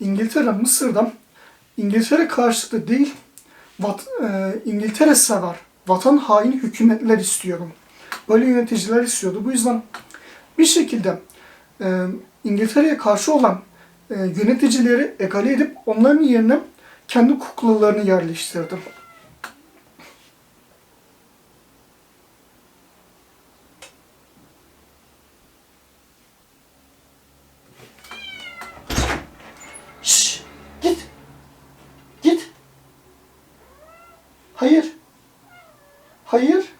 İngiltere Mısır'dan İngiltere karşıtı değil, vat, e, İngiltere sever, vatan haini hükümetler istiyorum. Böyle yöneticiler istiyordu. Bu yüzden bir şekilde e, İngiltere'ye karşı olan e, yöneticileri egale edip onların yerine kendi kuklalarını yerleştirdi. Hayır! Hayır!